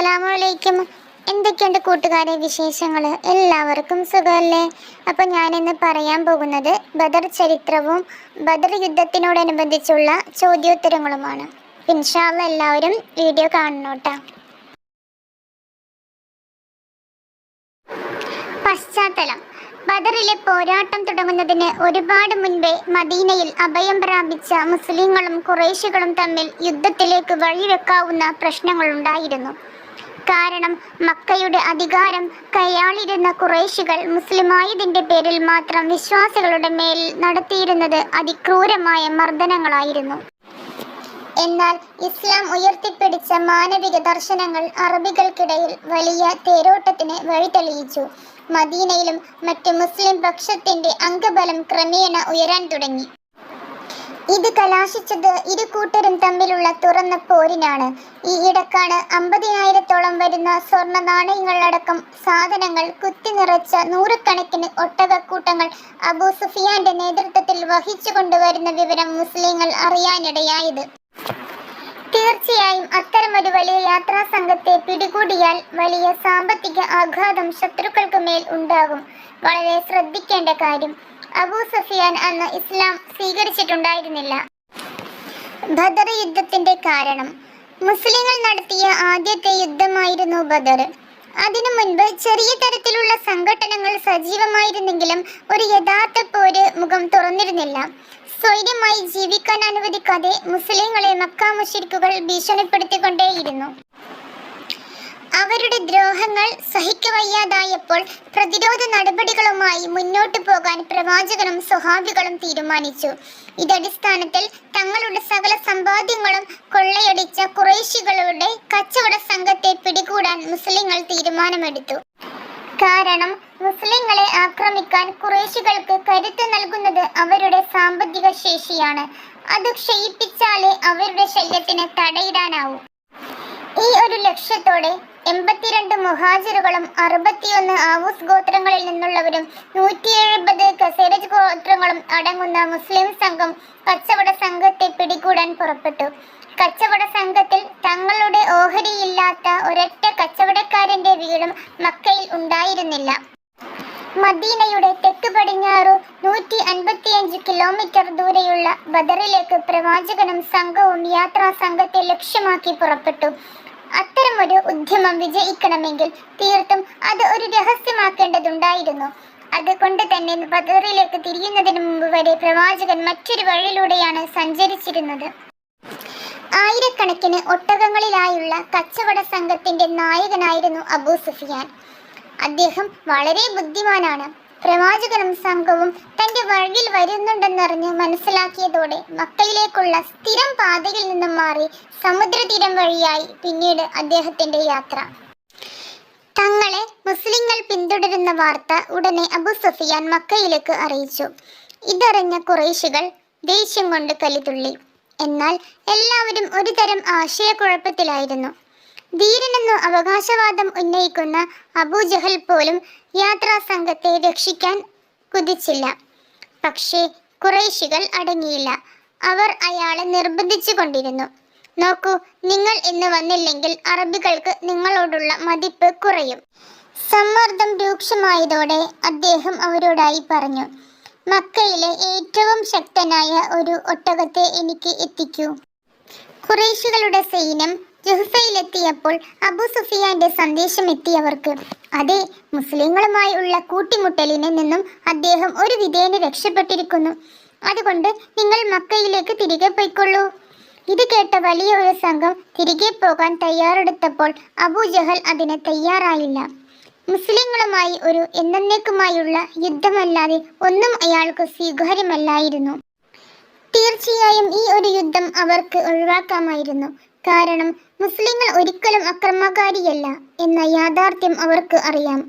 അസ്സലാമലൈക്കും. എന്തൊക്കെയുണ്ട് കൂട്ടുകാരെ വിശേഷങ്ങൾ എല്ലാവർക്കും സുഖമല്ലേ? അപ്പം ഞാനിന്ന് പറയാൻ പോകുന്നത് ബദർ ചരിത്രവും ബദർ യുദ്ധത്തിനോടനുബന്ധിച്ചുള്ള ചോദ്യോത്തരങ്ങളുമാണ്. പിൻഷാവ് എല്ലാവരും വീഡിയോ കാണണോട്ടാ. പശ്ചാത്തലം. ബദറിലെ പോരാട്ടം തുടങ്ങുന്നതിന് ഒരുപാട് മുൻപേ മദീനയിൽ അഭയം പ്രാപിച്ച മുസ്ലിങ്ങളും കുറേശികളും തമ്മിൽ യുദ്ധത്തിലേക്ക് വഴിവെക്കാവുന്ന പ്രശ്നങ്ങളുണ്ടായിരുന്നു. കാരണം മക്കയുടെ അധികാരം കൈയാളിരുന്ന കുറേശികൾ മുസ്ലിമായതിന്റെ പേരിൽ മാത്രം വിശ്വാസികളുടെ മേൽ നടത്തിയിരുന്നത് അതിക്രൂരമായ മർദ്ദനങ്ങളായിരുന്നു. എന്നാൽ ഇസ്ലാം ഉയർത്തിപ്പിടിച്ച മാനവിക ദർശനങ്ങൾ അറബികൾക്കിടയിൽ വലിയ തേരോട്ടത്തിന് വഴിതെളിയിച്ചു. മദീനയിലും മറ്റ് മുസ്ലിം പക്ഷത്തിന്റെ അംഗബലം ക്രമേണ ഉയരാൻ തുടങ്ങി. ഇത് കലാശിച്ചത് ഇരു കൂട്ടരും തമ്മിലുള്ള തുറന്ന പോരിനാണ്. ഈ ഇടക്കാണ് അമ്പതിനായിരത്തോളം വരുന്ന സ്വർണ നാണയങ്ങളടക്കം സാധനങ്ങൾ കുത്തി നിറച്ച നൂറുകണക്കിന് ഒട്ടകക്കൂട്ടങ്ങൾ അബൂ സുഫിയാന്റെ നേതൃത്വത്തിൽ വഹിച്ചു കൊണ്ടുവരുന്ന വിവരം മുസ്ലിങ്ങൾ അറിയാനിടയായത്. തീർച്ചയായും അത്തരം ഒരു വലിയ യാത്രാ സംഘത്തെ പിടികൂടിയാൽ വലിയ സാമ്പത്തിക ആഘാതം ശത്രുക്കൾക്ക് മേൽ ഉണ്ടാകും. വളരെ ശ്രദ്ധിക്കേണ്ട കാര്യം അബൂ സഫിയാൻ അന്ന് ഇസ്ലാം സ്വീകരിച്ചിട്ടുണ്ടായിരുന്നില്ല. ബദർ യുദ്ധത്തിന്റെ കാരണം. മുസ്ലിങ്ങൾ നടത്തിയ ആദ്യത്തെ യുദ്ധമായിരുന്നു ബദർ. അതിനു മുൻപ് ചെറിയ തരത്തിലുള്ള സംഘടനകൾ സജീവമായിരുന്നെങ്കിലും ഒരു യഥാർത്ഥ പോര് മുഖം തുറന്നിരുന്നില്ല. സ്വൈര്യമായി ജീവിക്കാൻ അനുവദിക്കാതെ മുസ്ലിങ്ങളെ മക്ക മുഷിരിക്കുകൾ ഭീഷണിപ്പെടുത്തിക്കൊണ്ടേയിരുന്നു. അവരുടെ ദ്രോഹങ്ങൾ സഹിക്കവയ്യാതായപ്പോൾ പ്രതിരോധ നടപടികളുമായി മുന്നോട്ടു പോകാൻ പ്രവാചകനും സ്വഹാബികളും തീരുമാനിച്ചു. ഇതടിസ്ഥാനത്തിൽ തങ്ങളുടെ സകല സമ്പാദ്യങ്ങളും കൊള്ളയടിച്ച കുറേശികളുടെ കച്ചവട സംഘത്തെ പിടികൂടാൻ മുസ്ലിങ്ങൾ തീരുമാനമെടുത്തു. കാരണം മുസ്ലിങ്ങളെ ആക്രമിക്കാൻ കുറേശികൾക്ക് കരുത്ത് നൽകുന്നത് അവരുടെ സാമ്പത്തിക ശേഷിയാണ്. അത് ക്ഷയിപ്പിച്ചാലേ അവരുടെ ശല്യത്തിന് തടയിടാനാവൂ. ഈ ഒരു ലക്ഷ്യത്തോടെ എൺപത്തിരണ്ട് മുഹാജിറുകളും അറുപത്തിയൊന്ന് ആവൂസ് ഗോത്രങ്ങളിൽ നിന്നുള്ളവരും നൂറ്റി എഴുപത് കസേരജ് ഗോത്രങ്ങളും അടങ്ങുന്ന മുസ്ലിം സംഘം കച്ചവട സംഘത്തെ പിടികൂടാൻ പുറപ്പെട്ടു. കച്ചവട സംഘത്തിൽ തങ്ങളുടെ ഓഹരിയില്ലാത്ത ഒരൊറ്റ കച്ചവടക്കാരന്റെ വീടും മക്കയിൽ ഉണ്ടായിരുന്നില്ല. മദീനയുടെ തെക്ക് പടിഞ്ഞാറു നൂറ്റി അൻപത്തിയഞ്ച് കിലോമീറ്റർ ദൂരെയുള്ള ബദറിലേക്ക് പ്രവാചകനും സംഘവും യാത്രാ സംഘത്തെ ലക്ഷ്യമാക്കി പുറപ്പെട്ടു. അത്തരമൊരു ഉദ്യമം വിജയിക്കണമെങ്കിൽ തീർത്തും അത് ഒരു രഹസ്യമാക്കേണ്ടതുണ്ടായിരുന്നു. അതുകൊണ്ട് തന്നെ ബദറിലേക്ക് തിരിയുന്നതിന് മുമ്പ് വരെ പ്രവാചകൻ മറ്റൊരു വഴിയിലൂടെയാണ് സഞ്ചരിച്ചിരുന്നത്. ആയിരക്കണക്കിന് ഒട്ടകങ്ങളിലായുള്ള കച്ചവട സംഘത്തിന്റെ നായകനായിരുന്നു അബൂ സുഫിയാൻ. അദ്ദേഹം വളരെ ബുദ്ധിമാനാണ്. പ്രവാചകനും സംഘവും തന്റെ വഴിയിൽ വരുന്നുണ്ടെന്നറിഞ്ഞ് മനസ്സിലാക്കിയതോടെ മക്കയിലേക്കുള്ള സ്ഥിരം പാതയിൽ നിന്നും മാറി സമുദ്രതീരം വഴിയായി പിന്നീട് അദ്ദേഹത്തിന്റെ യാത്ര. തങ്ങളെ മുസ്ലിങ്ങൾ പിന്തുടരുന്ന വാർത്ത ഉടനെ അബു സുഫിയാൻ മക്കയിലേക്ക് അറിയിച്ചു. ഇതറിഞ്ഞ കുറേശികൾ ദേഷ്യം കൊണ്ട് കലിതുള്ളി എന്നാൽ എല്ലാവരും ഒരുതരം ആശയക്കുഴപ്പത്തിലായിരുന്നു. ധീരനെന്നു അവകാശവാദം ഉന്നയിക്കുന്ന അബൂജഹൽ പോലും യാത്രാ സംഘത്തെ രക്ഷിക്കാൻ കുതിച്ചില്ല. പക്ഷേ കുറേശികൾ അടങ്ങിയില്ല. അവർ അയാളെ നിർബന്ധിച്ചു കൊണ്ടിരുന്നു. നോക്കൂ നിങ്ങൾ ഇന്ന് വന്നില്ലെങ്കിൽ അറബികൾക്ക് നിങ്ങളോടുള്ള മതിപ്പ് കുറയും. സമ്മർദ്ദം രൂക്ഷമായതോടെ അദ്ദേഹം അവരോടായി പറഞ്ഞു മക്കയിലെ ഏറ്റവും ശക്തനായ ഒരു ഒട്ടകത്തെ എനിക്ക് എത്തിക്കൂ. കുറേശികളുടെ സൈന്യം ജുഹഫയിലെത്തിയപ്പോൾ അബു സുഫിയാന്റെ സന്ദേശം എത്തിയവർക്ക് അതെ മുസ്ലിങ്ങളുമായി ഉള്ള കൂട്ടിമുട്ടലിനെ നിന്നും അദ്ദേഹം ഒരു വിധേന രക്ഷപ്പെട്ടിരിക്കുന്നു. അതുകൊണ്ട് നിങ്ങൾ മക്കയിലേക്ക് തിരികെ പോയിക്കൊള്ളൂ. ഇത് കേട്ട വലിയ ഒരു സംഘം തിരികെ പോകാൻ തയ്യാറെടുത്തപ്പോൾ അബു ജഹൽ അതിന് തയ്യാറായില്ല. മുസ്ലിങ്ങളുമായി ഒരു എന്നേക്കുമായുള്ള യുദ്ധമല്ലാതെ ഒന്നും അയാൾക്ക് സ്വീകാര്യമല്ലായിരുന്നു. തീർച്ചയായും ഈ ഒരു യുദ്ധം അവർക്ക് ഒഴിവാക്കാമായിരുന്നു. കാരണം മുസ്ലിങ്ങൾ ഒരിക്കലും അക്രമകാരിയല്ല എന്ന യാഥാർത്ഥ്യം അവർക്ക് അറിയാം.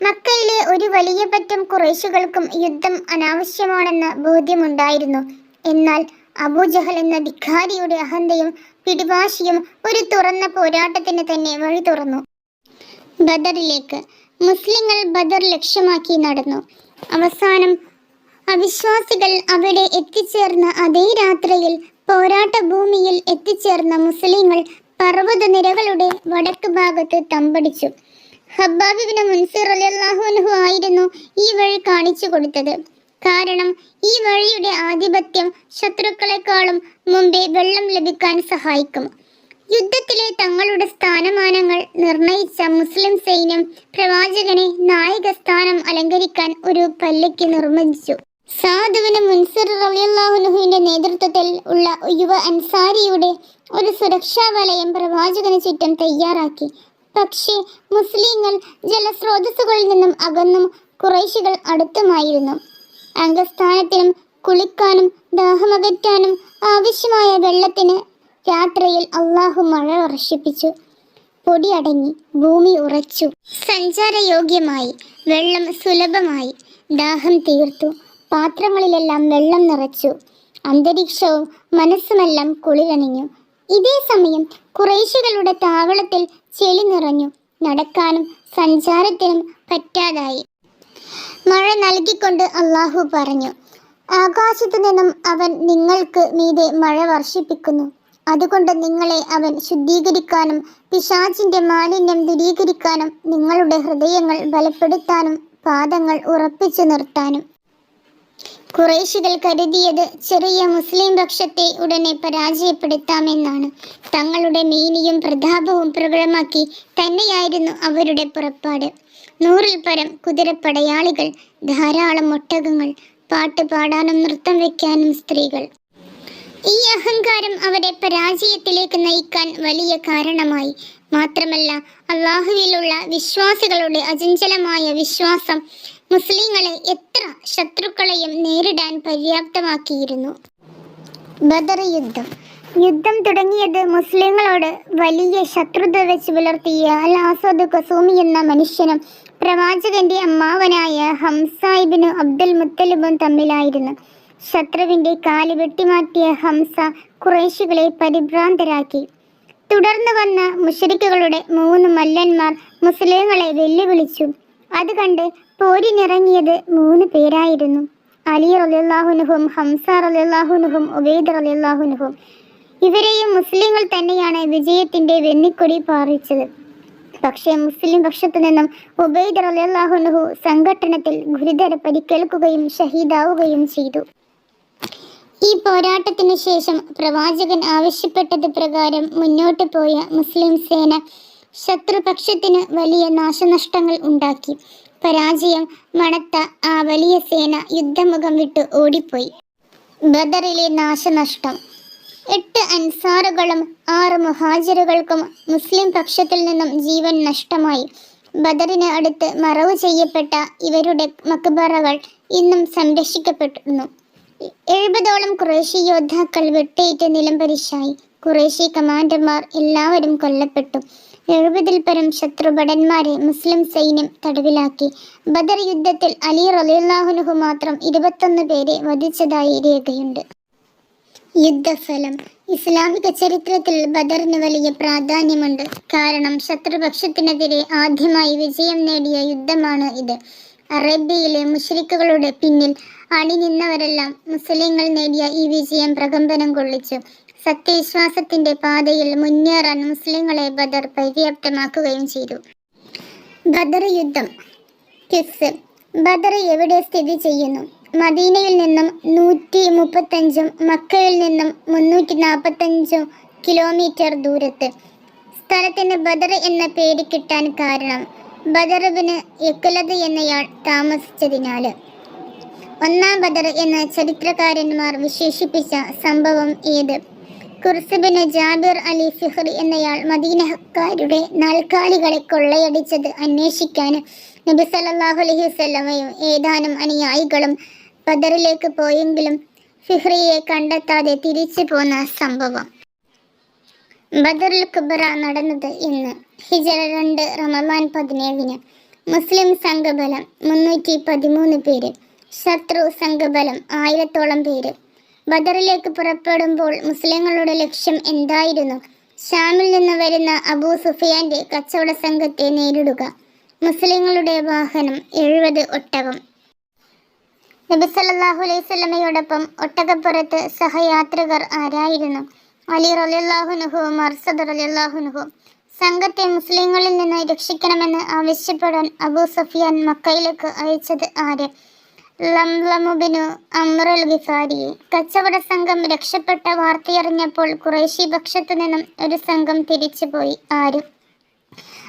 മക്കയിലെ ഒരു വലിയ പറ്റം കുറേശുകൾക്കും യുദ്ധം അനാവശ്യമാണെന്ന ബോധ്യമുണ്ടായിരുന്നു. എന്നാൽ അബൂജഹൽ എന്ന ധിഖാരിയുടെ അഹന്തയും പിടിവാശിയും ഒരു തുറന്ന പോരാട്ടത്തിന് തന്നെ വഴി തുറന്നു. ബദറിലേക്ക്. മുസ്ലിങ്ങൾ ബദർ ലക്ഷ്യമാക്കി നടന്നു. അവസാനം അവിശ്വാസികൾ അവിടെ എത്തിച്ചേർന്ന അതേ രാത്രിയിൽ പോരാട്ട ഭൂമിയിൽ എത്തിച്ചേർന്ന മുസ്ലിങ്ങൾ പർവതനിരകളുടെ വടക്ക് ഭാഗത്ത് തമ്പടിച്ചു. ഹബ്ബാബിബിന് മുൻസിർ അലിയല്ലാഹുനഹു ആയിരുന്നു ഈ വഴി കാണിച്ചു കൊടുത്തത്. കാരണം ഈ വഴിയുടെ ആധിപത്യം ശത്രുക്കളെക്കാളും മുമ്പേ വെള്ളം ലഭിക്കാൻ സഹായിക്കും. യുദ്ധത്തിലെ തങ്ങളുടെ സ്ഥാനമാനങ്ങൾ നിർണയിച്ച മുസ്ലിം സൈന്യം പ്രവാചകനെ നായക സ്ഥാനം അലങ്കരിക്കാൻ ഒരു പല്ലയ്ക്ക് നിർമ്മിച്ചു സാധുവിന് മുൻസിർ റളിയല്ലാഹുനുഹുവിന്റെ നേതൃത്വത്തിൽ ഉള്ള യുവ അൻസാരിയുടെ ഒരു സുരക്ഷാ വലയം പ്രവാചകന് ചുറ്റും തയ്യാറാക്കി. പക്ഷേ മുസ്ലിങ്ങൾ ജലസ്രോതസ്സുകളിൽ നിന്നും അകന്നും കുറേശികൾ അടുത്തുമായിരുന്നു. അംഗസ്ഥാനത്തിനും കുളിക്കാനും ദാഹമകറ്റാനും ആവശ്യമായ വെള്ളത്തിന് രാത്രിയിൽ അള്ളാഹു മഴ വർഷിപ്പിച്ചു. പൊടിയടങ്ങി ഭൂമി ഉറച്ചു. സഞ്ചാരയോഗ്യമായി വെള്ളം സുലഭമായി ദാഹം തീർത്തു. പാത്രങ്ങളിലെല്ലാം വെള്ളം നിറച്ചു. അന്തരീക്ഷവും മനസ്സുമെല്ലാം കുളിരണിഞ്ഞു. ഇതേ സമയം കുറേശികളുടെ താവളത്തിൽ ചെളി നിറഞ്ഞു. നടക്കാനും സഞ്ചാരത്തിനും പറ്റാതായി. മഴ നൽകിക്കൊണ്ട് അള്ളാഹു പറഞ്ഞു ആകാശത്തു നിന്നും അവൻ നിങ്ങൾക്ക് മീതെ മഴ വർഷിപ്പിക്കുന്നു. അതുകൊണ്ട് നിങ്ങളെ അവൻ ശുദ്ധീകരിക്കാനും പിശാചിന്റെ മാലിന്യം ദൂരീകരിക്കാനും നിങ്ങളുടെ ഹൃദയങ്ങൾ ബലപ്പെടുത്താനും പാദങ്ങൾ ഉറപ്പിച്ചു നിർത്താനും. കുറേശികൾ കരുതിയത് ചെറിയ മുസ്ലിം പക്ഷത്തെ ഉടനെ പരാജയപ്പെടുത്താമെന്നാണ്. തങ്ങളുടെ മേനിയും പ്രതാപവും പ്രകടമാക്കി തന്നെയായിരുന്നു അവരുടെ പുറപ്പാട്. നൂറിൽ പരം കുതിരപ്പടയാളികൾ ധാരാളം ഒട്ടകങ്ങൾ പാട്ട് പാടാനും നൃത്തം വയ്ക്കാനും സ്ത്രീകൾ. ഈ അഹങ്കാരം അവരെ പരാജയത്തിലേക്ക് നയിക്കാൻ വലിയ കാരണമായി. മാത്രമല്ല അള്ളാഹുവിലുള്ള വിശ്വാസികളുടെ അചഞ്ചലമായ വിശ്വാസം മുസ്ലിങ്ങളെ എത്ര ശത്രുക്കളെയും നേരിടാൻ പര്യാപ്തമാക്കിയിരുന്നു? ബദർ യുദ്ധം. യുദ്ധം തുടങ്ങിയത് മുസ്ലിങ്ങളോട് വലിയ ശത്രുത വെച്ച് പുലർത്തിയ അൽ ആസദ് കസൂമി എന്ന മനുഷ്യനും പ്രവാചകന്റെ അമ്മാവനായ ഹംസായിബിനും അബ്ദുൽ മുത്തലിബും തമ്മിലായിരുന്നു. ശത്രുവിന്റെ കാൽ വെട്ടിമാറ്റിയ ഹംസ കുറേശികളെ പരിഭ്രാന്തരാക്കി. തുടർന്ന് വന്ന മുഷരിക്കുകളുടെ മൂന്ന് മല്ലന്മാർ മുസ്ലിങ്ങളെ വെല്ലുവിളിച്ചു. അത് കണ്ട് പോരിനിറങ്ങിയത് മൂന്ന് പേരായിരുന്നു. അലി റലിയല്ലാഹുനുഹും ഹംസ റലിയല്ലാഹുനുഹും ഉബൈദ് റലിയല്ലാഹുനുഹും ഇവരെയും മുസ്ലിങ്ങൾ തന്നെയാണ് വിജയത്തിന്റെ വെന്നിക്കൊടി പാറിച്ചത്. പക്ഷേ മുസ്ലിം പക്ഷത്തു നിന്നും ഉബൈദ് റലിയല്ലാഹുനുഹു സംഘടനത്തിൽ ഗുരുതര പരിക്കേൽക്കുകയും ഷഹീദാവുകയും ചെയ്തു. ഈ പോരാട്ടത്തിനു ശേഷം പ്രവാചകൻ ആവശ്യപ്പെട്ടത് പ്രകാരം മുന്നോട്ട് പോയ മുസ്ലിം സേന ശത്രുപക്ഷത്തിന് വലിയ നാശനഷ്ടങ്ങൾ ഉണ്ടാക്കി. പരാജയം മണത്ത ആ വലിയ സേന യുദ്ധമുഖം വിട്ട് ഓടിപ്പോയി. ബദറിലെ നാശനഷ്ടം. എട്ട് അൻസാറുകളും ആറ് മുഹാജിറുകൾക്കും മുസ്ലിം പക്ഷത്തിൽ നിന്നും ജീവൻ നഷ്ടമായി. ബദറിന് അടുത്ത് മറവ് ചെയ്യപ്പെട്ട ഇവരുടെ മക്ബറകൾ ഇന്നും സംരക്ഷിക്കപ്പെടുന്നു എഴുപതോളം കുറേശി യോദ്ധാക്കൾ വെട്ടേറ്റ് നിലംപരിശായി. കുറേശി കമാൻഡർമാർ എല്ലാവരും കൊല്ലപ്പെട്ടു. എഴുപതിൽ പരം ശത്രുഭടന്മാരെ മുസ്ലിം സൈന്യം തടവിലാക്കി. ബദർ യുദ്ധത്തിൽ അലി റലിയുല്ലാഹുനുഹു മാത്രം ഇരുപത്തൊന്ന് പേരെ വധിച്ചതായി രേഖയുണ്ട്. യുദ്ധഫലം. ഇസ്ലാമിക ചരിത്രത്തിൽ ബദറിന് വലിയ പ്രാധാന്യമുണ്ട്. കാരണം ശത്രുപക്ഷത്തിനെതിരെ ആദ്യമായി വിജയം നേടിയ യുദ്ധമാണ് ഇത്. അറേബ്യയിലെ മുഷ്രിക്കുകളുടെ പിന്നിൽ അണിനിന്നവരെല്ലാം മുസ്ലിങ്ങൾ നേടിയ ഈ വിജയം പ്രകമ്പനം കൊള്ളിച്ചു. സത്യവിശ്വാസത്തിന്റെ പാതയിൽ മുന്നേറാൻ മുസ്ലിങ്ങളെ ബദർ പര്യാപ്തമാക്കുകയും ചെയ്തു. ബദർ യുദ്ധം. കിസ്. ബദർ എവിടെ സ്ഥിതി ചെയ്യുന്നു? മദീനയിൽ നിന്നും നൂറ്റി മുപ്പത്തഞ്ചും മക്കയിൽ നിന്നും മുന്നൂറ്റി നാൽപ്പത്തഞ്ചും കിലോമീറ്റർ ദൂരത്ത്. സ്ഥലത്തിന് ബദർ എന്ന പേര് കിട്ടാൻ കാരണം ബദറുബിന് എക്കുലത് എന്നയാൾ താമസിച്ചതിനാൽ. ഒന്നാം ബദർ എന്ന ചരിത്രകാരന്മാർ വിശേഷിപ്പിച്ച സംഭവം ഏത്? കുർസുബിന് ജാബിർ അലി ഫിഹ്റി എന്നയാൾ മദീനക്കാരുടെ നാൽക്കാലികളെ കൊള്ളയടിച്ചത് അന്വേഷിക്കാൻ നബി സല്ലല്ലാഹു അലൈഹി വസല്ലമയും ഏതാനും അനുയായികളും പദറിലേക്ക് പോയെങ്കിലും ഫിഹ്റിയെ കണ്ടെത്താതെ തിരിച്ചു പോന്ന സംഭവം. ബദറുൽ കുബറ നടന്നത് ഇന്ന് ഹിജറ രണ്ട് റമദാൻ പതിനേഴിന് മുസ്ലിം സംഘബലം മുന്നൂറ്റി പതിമൂന്ന് പേര് ശത്രു സംഘബലം ആയിരത്തോളം പേര് ബദറിലേക്ക് പുറപ്പെടുമ്പോൾ മുസ്ലിങ്ങളുടെ ലക്ഷ്യം എന്തായിരുന്നു? ഷാമിൽ നിന്ന് വരുന്ന അബൂ സുഫിയാന്റെ കച്ചവട സംഘത്തെ നേരിടുക. മുസ്ലിങ്ങളുടെ വാഹനം എഴുപത് ഒട്ടകം. നബി സല്ലല്ലാഹു അലൈഹി സ്വലമയോടൊപ്പം ഒട്ടകപ്പുറത്ത് സഹയാത്രികർ ആരായിരുന്നു? അലി റലിയല്ലാഹുനുഹുവും മർസദ് റലിയല്ലാഹുനുഹുവും സംഘത്തെ മുസ്ലിങ്ങളിൽ നിന്ന് രക്ഷിക്കണമെന്ന് ആവശ്യപ്പെടാൻ അബൂ സുഫിയാൻ മക്കയിലേക്ക് അയച്ചത് ആര്? ലംലമുബിനു അമ്രുൽ ഗിസാരി കച്ചവട സംഘം രക്ഷപ്പെട്ട വാർത്തയറിഞ്ഞപ്പോൾ കുറേശി പക്ഷത്തു നിന്നും ഒരു സംഘം തിരിച്ചുപോയി ആരും.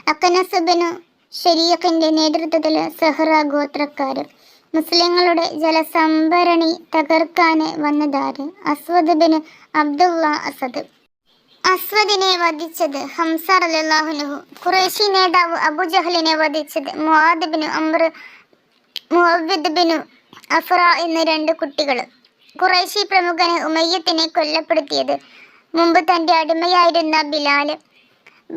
അക്കനസുബിനു ഷെരീഖിന്റെ നേതൃത്വത്തിൽ സെഹ്റ ഗോത്രക്കാരും മുസ്ലിങ്ങളുടെ ജലസംഭരണി തകർക്കാന് വന്നതാര്? അസ്വദ് ബിന് അബ്ദുള്ള അസദ്. അസ്വദിനെ വധിച്ചത് ഹംസ റലിള്ളാഹുനുഹു ഖുറേഷി നേതാവ് അബുജഹലിനെ വധിച്ചത് മുഹാദ് ബിൻ അമ്ര മുഹബിദ് ബിനു അഫ്ര എന്ന രണ്ട് കുട്ടികൾ കുറേശി പ്രമുഖന് ഉമയ്യത്തിനെ കൊല്ലപ്പെടുത്തിയത് മുമ്പ് തന്റെ അടിമയായിരുന്ന ബിലാൽ.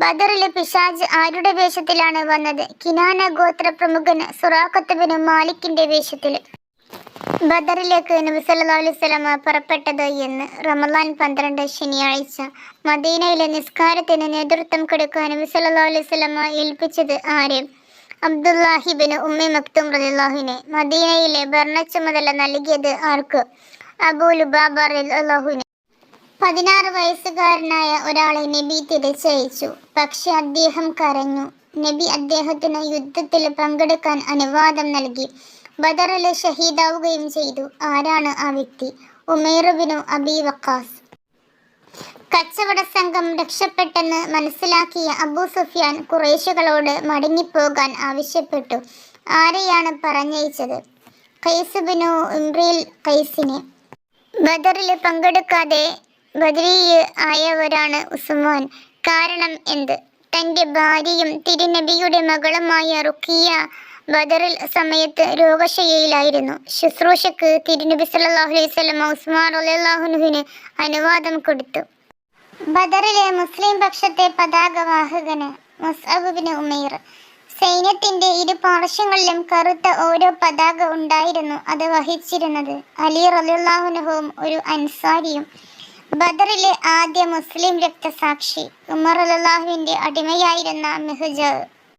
ബദറിലെ പിശാജ് ആരുടെ വേഷത്തിലാണ് വന്നത്? കിനാന ഗോത്ര പ്രമുഖന് സുറാഖത്ത് ബിനു മാലിക്കിന്റെ വേഷത്തിൽ ബദറിലേക്ക് നബി സല്ലല്ലാഹു അലൈഹി വസല്ലമ പുറപ്പെട്ടത് എന്ന് റമദാൻ പന്ത്രണ്ട് ശനിയാഴ്ച. മദീനയിലെ നിസ്കാരത്തിന് നേതൃത്വം കൊടുക്കാൻ നബി സല്ലല്ലാഹു അലൈഹി വസല്ലമ ഏൽപ്പിച്ചത് ആരെ? അബ്ദുല്ലാഹിബിന് ഉമ്മി മക്തും റലാഹുവിനെ മദീനയിലെ ഭരണച്ചുമതല നൽകിയത് ആർക്ക്? അബൂ ലുബാബ റളിയല്ലാഹുവിനെ. പതിനാറ് വയസ്സുകാരനായ ഒരാളെ നബി തിരിച്ചയച്ചു. പക്ഷെ അദ്ദേഹം കരഞ്ഞു. നബി അദ്ദേഹത്തിന് യുദ്ധത്തിൽ പങ്കെടുക്കാൻ അനുവാദം നൽകി. ബദറിൽ ഷഹീദാവുകയും ചെയ്തു. ആരാണ് ആ വ്യക്തി? ഉമേറുബിനു അബി വക്കാസ്. കച്ചവട സംഘം രക്ഷപ്പെട്ടെന്ന് മനസ്സിലാക്കിയ അബൂ സുഫിയാൻ കുറേശുകളോട് മടങ്ങിപ്പോകാൻ ആവശ്യപ്പെട്ടു. ആരെയാണ് പറഞ്ഞയച്ചത്? കൈസുബിനു ഇംബ്രിൽ കൈസിനെ ബദറിൽ പങ്കെടുക്കാതെ ബദരീ ആയവരാണ് ഉസ്മാൻ. കാരണം എന്ത്? തന്റെ ഭാര്യയും തിരുനബിയുടെ മകളുമായ റുക്കിയ ബദറിൽ സമയത്ത് രോഗശയ്യയിലായിരുന്നു. ശുശ്രൂഷക്ക് തിരുനബി സല്ലല്ലാഹു അലൈഹി വസല്ലം ഉസ്മാൻ റളിയല്ലാഹുവിന് അനുവാദം കൊടുത്തു. ബദറിലെ മുസ്ലിം പക്ഷത്തെ പതാകവാഹകന് മുസ്അബ് ബിൻ ഉമൈർ. സൈന്യത്തിന്റെ ഇരു പാർശ്വങ്ങളിലും കറുത്ത ഓരോ പതാക ഉണ്ടായിരുന്നു അത് വഹിച്ചിരുന്നത്. അലി റലിയുള്ളാഹുനഹുവും ഒരു അൻസാരിയും. ബദറിലെ ആദ്യ മുസ്ലിം രക്തസാക്ഷി ഉമർ അല്ലാഹുവിന്റെ അടിമയായിരുന്ന മിഹ്ജ.